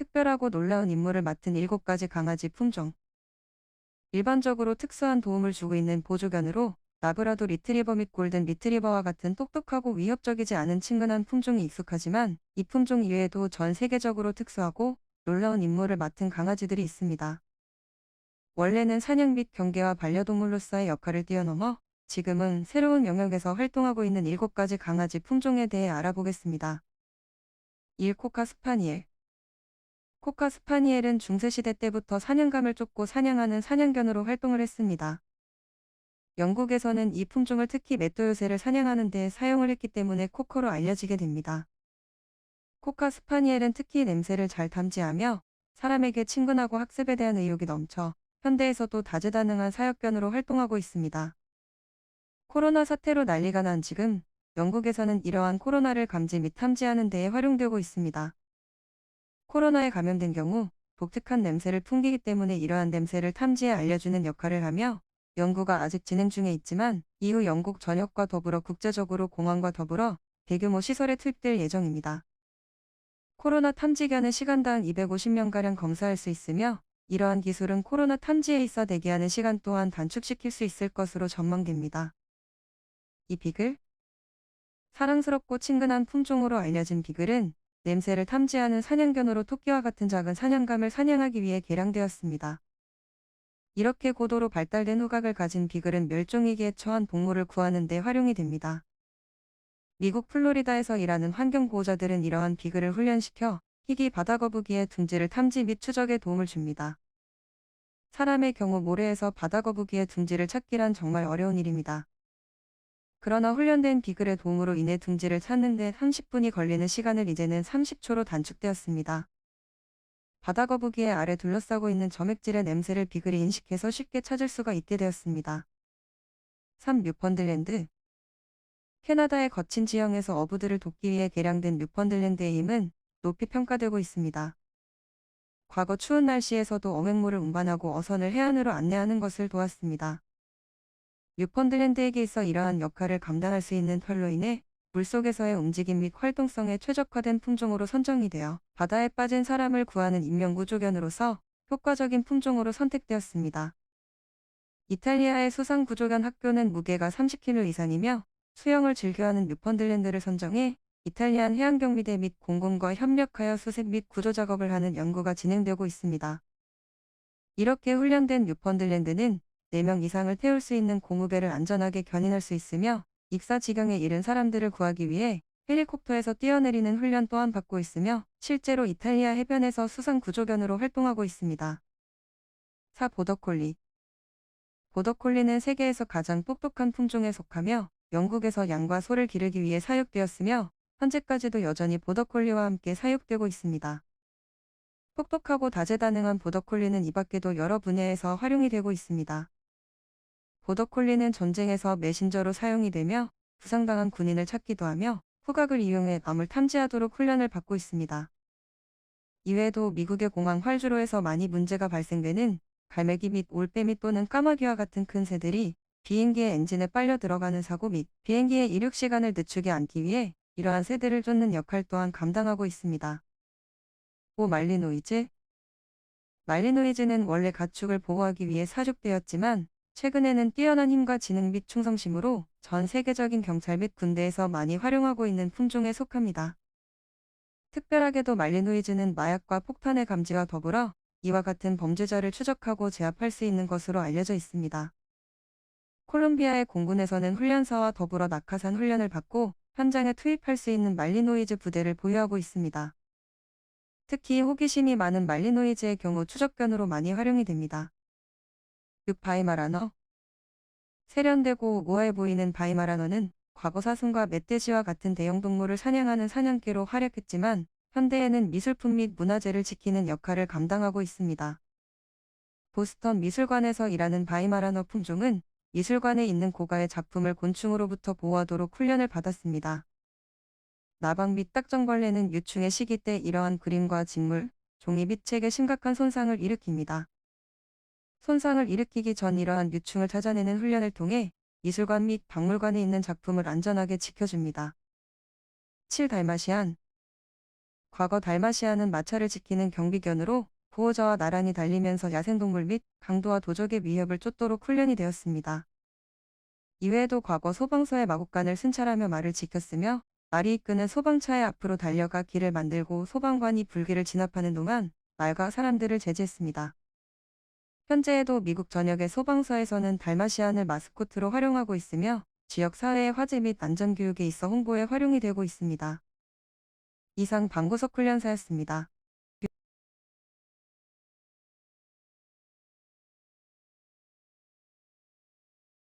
특별하고 놀라운 임무를 맡은 7가지 강아지 품종. 일반적으로 특수한 도움을 주고 있는 보조견으로 라브라도 리트리버 및 골든 리트리버와 같은 똑똑하고 위협적이지 않은 친근한 품종이 익숙하지만 이 품종 이외에도 전 세계적으로 특수하고 놀라운 임무를 맡은 강아지들이 있습니다. 원래는 사냥 및 경계와 반려동물로서의 역할을 뛰어넘어 지금은 새로운 영역에서 활동하고 있는 7가지 강아지 품종에 대해 알아보겠습니다. 1. 코카 스파니엘 코카 스파니엘은 중세시대 때부터 사냥감을 쫓고 사냥하는 사냥견으로 활동을 했습니다. 영국에서는 이 품종을 특히 맷도 요새를 사냥하는 데 사용을 했기 때문에 코커로 알려지게 됩니다. 코카 스파니엘은 특히 냄새를 잘 탐지하며 사람에게 친근하고 학습에 대한 의욕이 넘쳐 현대에서도 다재다능한 사역견으로 활동하고 있습니다. 코로나 사태로 난리가 난 지금 영국에서는 이러한 코로나를 감지 및 탐지하는 데에 활용되고 있습니다. 코로나에 감염된 경우 독특한 냄새를 풍기기 때문에 이러한 냄새를 탐지해 알려주는 역할을 하며 연구가 아직 진행 중에 있지만 이후 영국 전역과 더불어 국제적으로 공항과 더불어 대규모 시설에 투입될 예정입니다. 코로나 탐지견은 시간당 250명가량 검사할 수 있으며 이러한 기술은 코로나 탐지에 있어 대기하는 시간 또한 단축시킬 수 있을 것으로 전망됩니다. 이 비글 사랑스럽고 친근한 품종으로 알려진 비글은 냄새를 탐지하는 사냥견으로 토끼와 같은 작은 사냥감을 사냥하기 위해 개량되었습니다. 이렇게 고도로 발달된 후각을 가진 비글은 멸종위기에 처한 동물을 구하는 데 활용이 됩니다. 미국 플로리다에서 일하는 환경보호자들은 이러한 비글을 훈련시켜 희귀 바다거북이의 둥지를 탐지 및 추적에 도움을 줍니다. 사람의 경우 모래에서 바다거북이의 둥지를 찾기란 정말 어려운 일입니다. 그러나 훈련된 비글의 도움으로 인해 둥지를 찾는 데 30분이 걸리는 시간을 이제는 30초로 단축되었습니다. 바다거북이의 아래 둘러싸고 있는 점액질의 냄새를 비글이 인식해서 쉽게 찾을 수가 있게 되었습니다. 3. 뉴펀들랜드 캐나다의 거친 지형에서 어부들을 돕기 위해 개량된 뉴펀들랜드의 힘은 높이 평가되고 있습니다. 과거 추운 날씨에서도 어획물을 운반하고 어선을 해안으로 안내하는 것을 도왔습니다. 뉴펀들랜드에게 있어 이러한 역할을 감당할 수 있는 털로 인해 물속에서의 움직임 및 활동성에 최적화된 품종으로 선정이 되어 바다에 빠진 사람을 구하는 인명구조견으로서 효과적인 품종으로 선택되었습니다. 이탈리아의 수상구조견 학교는 무게가 30kg 이상이며 수영을 즐겨하는 뉴펀들랜드를 선정해 이탈리안 해양경비대 및 공군과 협력하여 수색 및 구조 작업을 하는 연구가 진행되고 있습니다. 이렇게 훈련된 뉴펀들랜드는 4명 이상을 태울 수 있는 고무배를 안전하게 견인할 수 있으며 익사 지경에 이른 사람들을 구하기 위해 헬리콥터에서 뛰어내리는 훈련 또한 받고 있으며 실제로 이탈리아 해변에서 수상 구조견으로 활동하고 있습니다. 4. 보더콜리 보더콜리는 세계에서 가장 똑똑한 품종에 속하며 영국에서 양과 소를 기르기 위해 사육되었으며 현재까지도 여전히 보더콜리와 함께 사육되고 있습니다. 똑똑하고 다재다능한 보더콜리는 이 밖에도 여러 분야에서 활용이 되고 있습니다. 보더콜리는 전쟁에서 메신저로 사용이 되며 부상당한 군인을 찾기도 하며 후각을 이용해 남을 탐지하도록 훈련을 받고 있습니다. 이외에도 미국의 공항 활주로에서 많이 문제가 발생되는 갈매기 및 올빼미 또는 까마귀와 같은 큰 새들이 비행기의 엔진에 빨려 들어가는 사고 및 비행기의 이륙 시간을 늦추지 않기 위해 이러한 새들을 쫓는 역할 또한 감당하고 있습니다. 5. 말리노이즈 말리노이즈는 원래 가축을 보호하기 위해 사육되었지만 최근에는 뛰어난 힘과 지능 및 충성심으로 전 세계적인 경찰 및 군대에서 많이 활용하고 있는 품종에 속합니다. 특별하게도 말리노이즈는 마약과 폭탄의 감지와 더불어 이와 같은 범죄자를 추적하고 제압할 수 있는 것으로 알려져 있습니다. 콜롬비아의 공군에서는 훈련사와 더불어 낙하산 훈련을 받고 현장에 투입할 수 있는 말리노이즈 부대를 보유하고 있습니다. 특히 호기심이 많은 말리노이즈의 경우 추적견으로 많이 활용이 됩니다. 6. 바이마라너 세련되고 우아해 보이는 바이마라너는 과거 사슴과 멧돼지와 같은 대형 동물을 사냥하는 사냥개로 활약했지만 현대에는 미술품 및 문화재를 지키는 역할을 감당하고 있습니다. 보스턴 미술관에서 일하는 바이마라너 품종은 미술관에 있는 고가의 작품을 곤충으로부터 보호하도록 훈련을 받았습니다. 나방 및 딱정벌레는 유충의 시기 때 이러한 그림과 직물, 종이 및 책에 심각한 손상을 일으킵니다. 손상을 일으키기 전 이러한 유충을 찾아내는 훈련을 통해 미술관 및 박물관에 있는 작품을 안전하게 지켜줍니다. 7. 달마시안 과거 달마시아는 마차를 지키는 경비견으로 보호자와 나란히 달리면서 야생동물 및 강도와 도적의 위협을 쫓도록 훈련이 되었습니다. 이외에도 과거 소방서의 마곡간을 순찰하며 말을 지켰으며 말이 이끄는 소방차의 앞으로 달려가 길을 만들고 소방관이 불길을 진압하는 동안 말과 사람들을 제지했습니다. 현재에도 미국 전역의 소방서에서는 달마시안을 마스코트로 활용하고 있으며 지역 사회의 화재 및 안전교육에 있어 홍보에 활용이 되고 있습니다. 이상 방구석 훈련사였습니다.